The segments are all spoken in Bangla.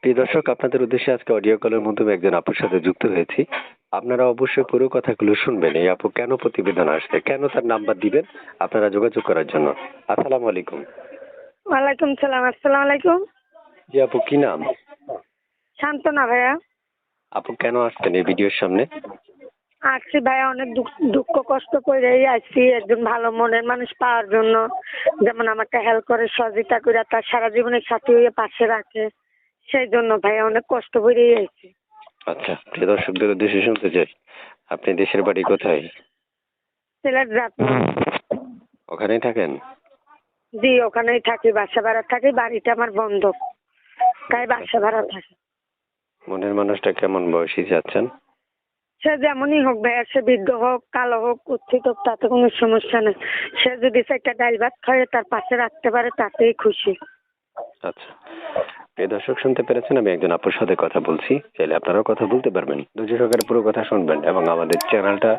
প্রিয় দর্শক আপনাদের উদ্দেশ্যে আজকে অডিও কলের মাধ্যমে একজন আপুর সাথে যুক্ত হয়েছি। আপনারা অবশ্যই পুরো কথাগুলো শুনবেন। এই আপু কেন প্রতিবেদন আসছে? কেন তার নাম্বার দিবেন? আপনারা যোগাযোগ করার জন্য। আসসালামু আলাইকুম। ওয়ালাইকুম সালাম। আসসালামু আলাইকুম। জি আপু কি নাম? শান্তনা ভাইয়া। আপু কেন আসছেন এই ভিডিওর সামনে? আসছি ভাইয়া অনেক দুঃখ কষ্ট করেই আসছি একজন ভালো মনের মানুষ পাওয়ার জন্য। যেমন আমাকে হেল্প করে সহযোগিতা করে তার সারা জীবনের সাথী হয়ে পাশে রাখে। সেই জন্য ভাইয়া অনেক কষ্ট করেই আসছি আচ্ছা প্রিয় দর্শকদের উদ্দেশ্যে শুনতে চাই আপনি দেশের বাড়ি কোথায়? সিলেট ওখানেই থাকেন? জি ওখানেই থাকি বাসা ভাড়া থাকি বাড়িটা আমার বন্ধ। তাই বাসা ভাড়া থাকি। মনের মানুষটা কেমন বয়সী যাচ্ছেন? সে যেমনই হোক ভাইয়া সে বৃদ্ধ হোক কালো হোক কুচ্ছিত হোক তাতে কোনো সমস্যা নেই। সে যদি একটা ডাল ভাত খায় তার পাশে রাখতে পারে তাতেই খুশি। আচ্ছা প্রিয় দর্শক শুনতে পেরেছেন আমি একজন আপুর সাথে কথা বলছি। চাইলে আপনারাও কথা বলতে পারবেন। ধৈর্য সহকারে পুরো কথা শুনবেন এবং আমাদের চ্যানেলটা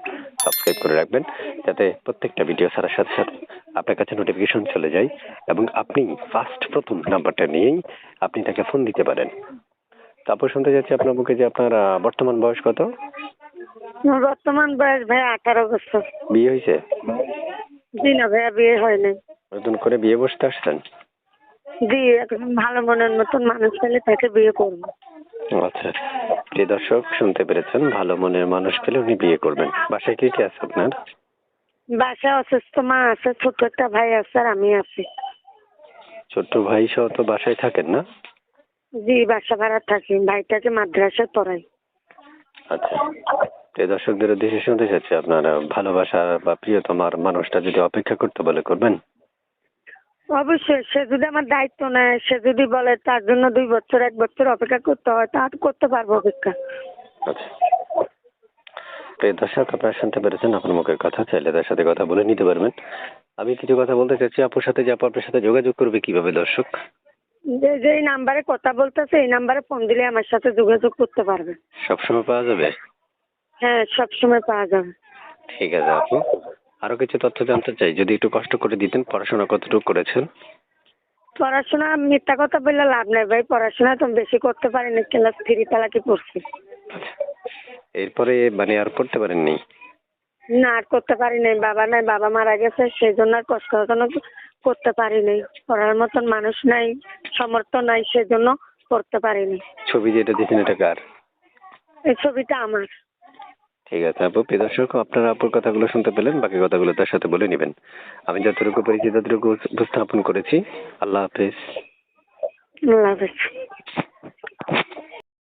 সাবস্ক্রাইব করে রাখবেন যাতে প্রত্যেকটা ভিডিও ছাড়ার সাথে সাথে আপনার কাছে নোটিফিকেশন চলে যায় এবং আপনি ফার্স্ট প্রথম নাম্বারটা নিয়েই আপনি তাকে ফোন দিতে পারেন। তারপর শুনতে যাচ্ছি আপনার বুকে যে আপনার বর্তমান বয়স কত? বর্তমান বয়স ভাইয়া আঠারো বছর। বিয়ে হয়েছে? জি না ভাইয়া বিয়ে হয়নি। নতুন করে বিয়ে বসতে আসছেন? জি এখন ভালো মনের মতন মানুষ পেলে তাকে বিয়ে করব। আচ্ছা। যে দর্শক শুনতে পেরেছেন ভালো মনের মানুষ পেলে উনি বিয়ে করবেন। বাসায় কে কে আছে আপনার? বাসায় অসুস্থ মা আছে ছোট একটা ভাই আছে আর আমি আছি। ছোট্ট ভাই সহ তো বাসায় থাকেন না? জি বাসা ভাড়া থাকি ভাইটাকে মাদ্রাসায় পড়াই। আচ্ছা। প্রিয় দর্শকদের উদ্দেশ্যে শুনতে চাচ্ছি আপনার ভালোবাসা বা প্রিয়তমার মানুষটা যদি অপেক্ষা করতে বলে করবেন? অবশ্যই সে যদি আমার দায়িত্ব নেয় সে যদি বলে তার জন্য দুই বছর এক বছর অপেক্ষা করতে হয় তা করতে পারব অপেক্ষা। আচ্ছা। প্রিয় দর্শক আপনারা শুনতে পেরেছেন আপনার মুখের কথা চাইলে তার সাথে কথা বলে নিতে পারবেন। আমি কিছু কথা বলতে চাচ্ছি আপুর সাথে যে আপু আপনার সাথে যোগাযোগ করবে কীভাবে দর্শক? যে যেই নাম্বারে কথা বলতেছে এই নাম্বারে ফোন দিলে আমার সাথে যোগাযোগ করতে পারবে। সবসময় পাওয়া যাবে? হ্যাঁ সবসময় পাওয়া যাবে। ঠিক আছে আপু। আরও কিছু তথ্য জানতে চাই যদি একটু কষ্ট করে দিতেন পড়াশোনা কতটুকু করেছেন? পড়াশোনা মিথ্যা কথা বললে লাভ নেই ভাই পড়াশোনা তো বেশি করতে পারিনি ক্লাস থ্রি তালাকি পড়ছি। এরপরে মানে আর পড়তে পারেননি? না আর করতে পারি নাই বাবা নাই বাবা মারা গেছে সেই জন্য আর কষ্ট এখনও করতে পারি নাই পড়ার মতন মানুষ নাই সমর্থ নাই সেই জন্য করতে পারিনি। ছবি যেটা দিয়েছেন এটা কার? এই ছবিটা আমার। ঠিক আছে আপু, প্রিয় দর্শক, আপনার আপুর কথাগুলো শুনতে পেলেন, বাকি কথাগুলো তার সাথে বলে নেবেন। আমি যতটুকু পরিচিত ততটুকু উপস্থাপন করেছি। আল্লাহ হাফেজ। আল্লাহ হাফেজ।